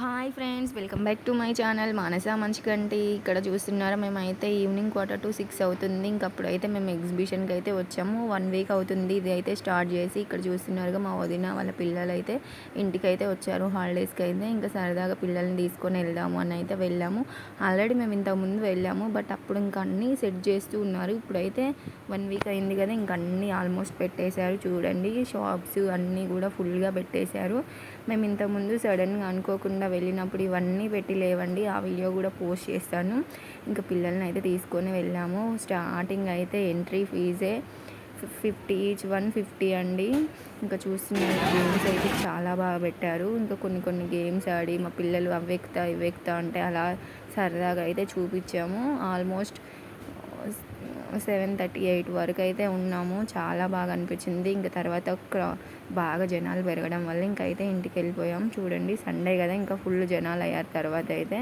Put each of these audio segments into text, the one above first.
Hi friends welcome back to my channel Manasa Manchikanti ఇక్కడ చూస్తున్నారా? మేమైతే ఈవినింగ్ క్వార్టర్ టు సిక్స్ అవుతుంది. ఇంకప్పుడైతే మేము ఎగ్జిబిషన్కి అయితే వచ్చాము. వన్ వీక్ అవుతుంది. ఇది అయితే స్టార్ట్ చేసి ఇక్కడ చూస్తున్నారుగా మా వదిన వాళ్ళ పిల్లలు అయితే ఇంటికి అయితే వచ్చారు. హాలిడేస్కి అయితే ఇంకా సరదాగా పిల్లల్ని తీసుకొని వెళ్దాము అని అయితే వెళ్ళాము. ఆల్రెడీ మేము ఇంతకుముందు వెళ్ళాము. బట్ అప్పుడు ఇంకా అన్నీ సెట్ చేస్తూ ఉన్నారు. ఇప్పుడైతే వన్ వీక్ అయింది కదా ఇంక అన్నీ ఆల్మోస్ట్ పెట్టేశారు. చూడండి షాప్స్ అన్నీ కూడా ఫుల్గా పెట్టేశారు. మేము ఇంతకుముందు సడన్గా అనుకోకుండా వెళ్ళినప్పుడు ఇవన్నీ పెట్టి లేవండి ఆ వీడియో కూడా పోస్ట్ చేస్తాను. ఇంకా పిల్లల్ని అయితే తీసుకొని వెళ్ళాము. స్టార్టింగ్ అయితే ఎంట్రీ ఫీజే ఫిఫ్టీ ఈచ్ వన్ ఫిఫ్టీ అండి. ఇంకా చూస్తున్న గేమ్స్ అయితే చాలా బాగా పెట్టారు. ఇంకా కొన్ని కొన్ని గేమ్స్ ఆడి మా పిల్లలు అవెక్తా ఇవెక్తా అంటే అలా సరదాగా అయితే చూపించాము. ఆల్మోస్ట్ సెవెన్ థర్టీ ఎయిట్ వరకు అయితే ఉన్నాము. చాలా బాగా అనిపించింది. ఇంకా తర్వాత బాగా జనాలు పెరగడం వల్ల ఇంకైతే ఇంటికి వెళ్ళిపోయాం. చూడండి సండే కదా ఇంకా ఫుల్ జనాలు అయ్యారు తర్వాత అయితే.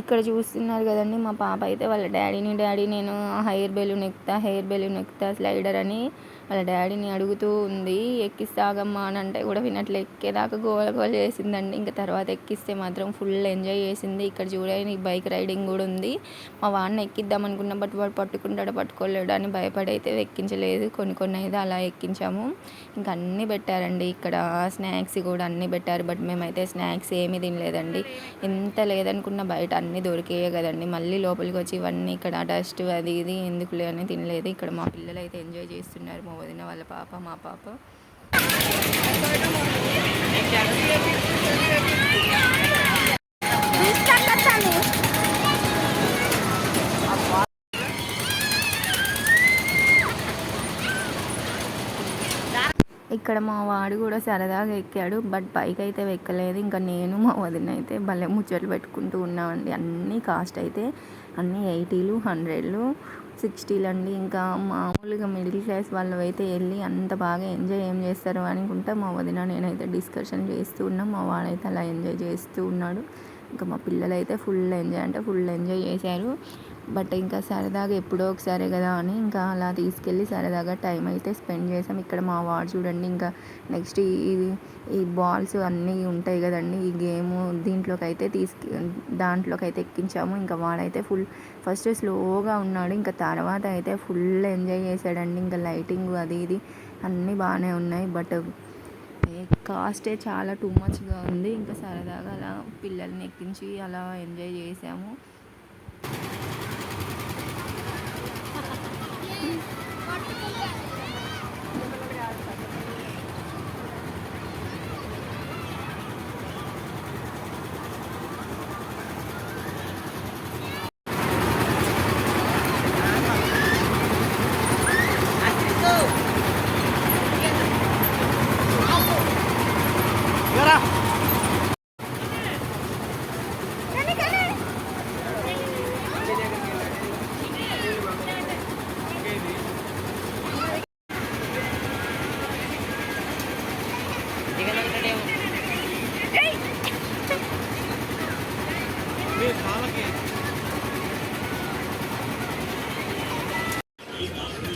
ఇక్కడ చూస్తున్నారు కదండి మా పాప అయితే వాళ్ళ డాడీని డాడీ నేను హెయిర్ బెలూన్ ఎక్కుతా హెయిర్ బెలూన్ ఎక్కుతా స్లైడర్ అని వాళ్ళ డాడీని అడుగుతూ ఉంది ఎక్కిస్తాగమ్మా అని అంటే కూడా వినట్లు. ఎక్కేదాకా గోల గోల చేసిందండి. ఇంకా తర్వాత ఎక్కిస్తే మాత్రం ఫుల్ ఎంజాయ్ చేసింది. ఇక్కడ చూడని బైక్ రైడింగ్ కూడా ఉంది. మా వాడిని ఎక్కిద్దాం అనుకున్న బట్ వాడు పట్టుకుంటాడు పట్టుకోలేడు అని భయపడైతే ఎక్కించలేదు. కొన్ని కొన్ని అయితే అలా ఎక్కించాము. ఇంకా అన్నీ పెట్టారండి. ఇక్కడ స్నాక్స్ కూడా అన్నీ పెట్టారు. బట్ మేమైతే స్నాక్స్ ఏమీ తినలేదండి. ఎంత లేదనుకున్న బయట అన్నీ దొరికేయే కదండి. మళ్ళీ లోపలికి వచ్చి ఇవన్నీ ఇక్కడ డస్ట్ అది ఇది ఎందుకులే అని తినలేదు. ఇక్కడ మా పిల్లలు అయితే ఎంజాయ్ చేస్తున్నారు. వదిన వాళ్ళ పాప మా పాప. ఇక్కడ మా వాడు కూడా సరదాగా ఎక్కాడు బట్ పైకి అయితే ఎక్కలేదు ఇంకా నేను మా వదిన అయితే భలే ముచ్చట్లు పెట్టుకుంటూ ఉన్నామండి. అన్నీ కాస్ట్ అయితే అన్నీ ఎయిటీలు హండ్రెడ్లు. సిక్స్టీలు అండి. ఇంకా మామూలుగా మిడిల్ క్లాస్ వాళ్ళు అయితే వెళ్ళి అంత బాగా ఎంజాయ్ ఏం చేస్తారు అనుకుంటా మా వదిన నేనైతే డిస్కషన్ చేస్తూ ఉన్నాం. మా వాడైతే అలా ఎంజాయ్ చేస్తూ ఉన్నాడు. ఇంకా మా పిల్లలు అయితే ఫుల్ ఎంజాయ్ అంటే ఫుల్ ఎంజాయ్ చేశారు. బట్ ఇంకా సరదాగా ఎప్పుడో ఒకసారి కదా అని ఇంకా అలా తీసుకెళ్ళి సరదాగా టైం అయితే స్పెండ్ చేసాం. ఇక్కడ మా వాడు చూడండి ఇంకా నెక్స్ట్ ఈ ఈ బాల్స్ అన్నీ ఉంటాయి కదండి ఈ గేమ్ దీంట్లోకి అయితే తీసుకు దాంట్లోకి అయితే ఎక్కించాము. ఇంకా వాడైతే ఫుల్ ఫస్ట్ స్లోగా ఉన్నాడు ఇంకా తర్వాత అయితే ఫుల్ ఎంజాయ్ చేశాడండి. ఇంకా లైటింగ్ అది ఇది అన్నీ బాగానే ఉన్నాయి. బట్ కాస్టే చాలా టూ మచ్గా ఉంది. ఇంకా సరదాగా అలా పిల్లల్ని ఎక్కించి అలా ఎంజాయ్ చేసాము.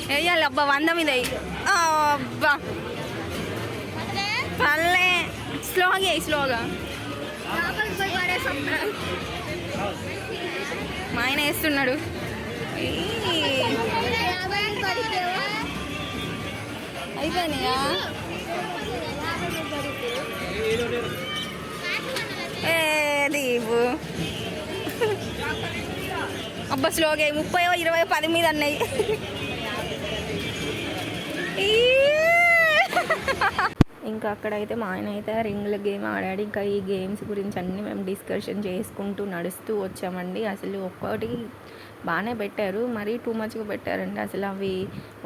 వేయాలి అబ్బా వంద మీద అబ్బా. పల్లె. స్లోగా వేయి, స్లోగా. మా ఆయన వేస్తున్నాడు. అయిపోయినాయా? దీపు అబ్బా స్లోగా ముప్పై ఇరవై పది మీద అన్నాయి ఈ. ఇంకా అక్కడైతే మా ఆయన అయితే రింగ్ల గేమ్ ఆడాడు. ఇంకా ఈ గేమ్స్ గురించి అన్నీ మేము డిస్కషన్ చేసుకుంటూ నడుస్తూ వచ్చామండి. అసలు ఒక్కటి బాగానే పెట్టారు. మరీ టూ మచ్గా పెట్టారండి. అసలు అవి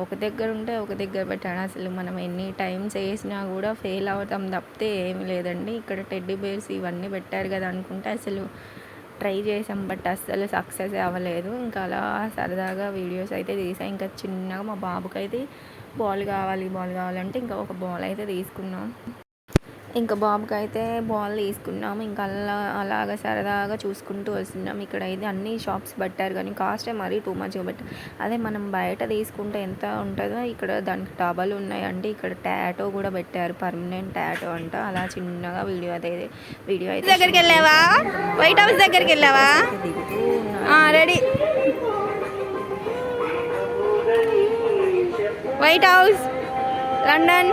ఒక దగ్గర ఉంటే ఒక దగ్గర పెట్టాడు అసలు మనం ఎన్ని టైమ్స్ వేసినా కూడా ఫెయిల్ అవుతాం తప్పితే ఏమి లేదండి. ఇక్కడ టెడ్డీ బేర్స్ ఇవన్నీ పెట్టారు కదా అనుకుంటే అసలు ట్రై చేసాం బట్ అస్సలు సక్సెస్ అవ్వలేదు. ఇంకా అలా సరదాగా వీడియోస్ అయితే తీసాం. ఇంకా చిన్నగా మా బాబుకి అయితే బాల్ కావాలి బాల్ కావాలంటే ఇంకా ఒక బాల్ అయితే తీసుకున్నాం. ఇంకా బాబుకి అయితే బాల్ తీసుకున్నాము ఇంకా అలా అలాగా సరదాగా చూసుకుంటూ వస్తున్నాం. ఇక్కడ అయితే అన్ని షాప్స్ పట్టారు కానీ కాస్టే మరీ టూ మచ్గా పెట్టారు అదే మనం బయట తీసుకుంటే ఎంత ఉంటుందో ఇక్కడ దానికి టబలు ఉన్నాయండి. ఇక్కడ టాటో కూడా పెట్టారు. పర్మనెంట్ టాటో అంట. అలా చిన్నగా వీడియో అయితే వీడియో అయితే దగ్గరికి వెళ్ళావా? వైట్ హౌస్ దగ్గరికి వెళ్ళావా. రెడీ వైట్ హౌస్ లండన్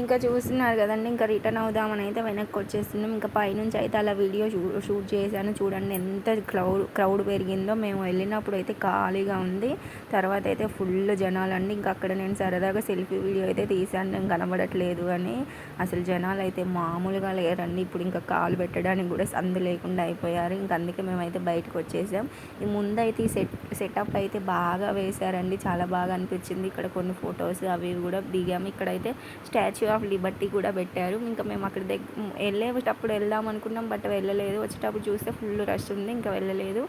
ఇంకా చూస్తున్నారు కదండి ఇంకా రిటర్న్ అవుదామని అయితే వెనక్కి వచ్చేస్తున్నాం. ఇంకా పైనుంచి అయితే అలా వీడియో షూట్ చేశాను. చూడండి ఎంత క్రౌడ్ క్రౌడ్ పెరిగిందో. మేము వెళ్ళినప్పుడు అయితే ఖాళీగా ఉంది. తర్వాత అయితే ఫుల్ జనాలండి. ఇంకా అక్కడ నేను సరదాగా సెల్ఫీ వీడియో అయితే తీశాను. నేను కనబడట్లేదు అని. అసలు జనాలు అయితే మామూలుగా లేరండి. ఇప్పుడు ఇంకా కాలు పెట్టడానికి కూడా సందు లేకుండా అయిపోయారు. ఇంకా అందుకే మేమైతే బయటకు వచ్చేసాం. ఈ ముందైతే ఈ సెట్ సెటప్ అయితే బాగా వేశారండి. చాలా బాగా అనిపించింది. ఇక్కడ కొన్ని ఫొటోస్ అవి కూడా దిగాము. ఇక్కడైతే స్టాచ్యూ ఆఫ్ లిబర్టీ కూడా పెట్టారు. ఇంకా మేము అక్కడ దగ్గర వెళ్ళేటప్పుడు వెళ్దాం అనుకున్నాం బట్ వెళ్ళలేదు. వచ్చేటప్పుడు చూస్తే ఫుల్ రష్ ఉంది ఇంకా వెళ్ళలేదు.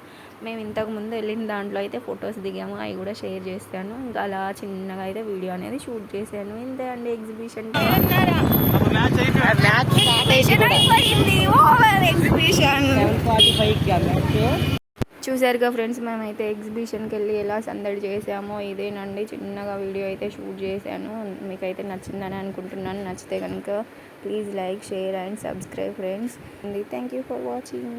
మేము ఇంతకు ముందు వెళ్ళిన దాంట్లో అయితే ఫొటోస్ దిగాము అవి కూడా షేర్ చేస్తాను ఇంకా అలా చిన్నగా అయితే వీడియో అనేది షూట్ చేశాను. ఇంతే అండి ఎగ్జిబిషన్. ఎగ్జిబిషన్ చూసారుగా ఫ్రెండ్స్ మేమైతే ఎగ్జిబిషన్కి వెళ్ళి ఎలా సందడి చేసామో ఇదేనండి. చిన్నగా వీడియో అయితే షూట్ చేశాను. మీకైతే నచ్చిందని అనుకుంటున్నాను. నచ్చితే కనుక please like share and subscribe friends. Thank you for watching.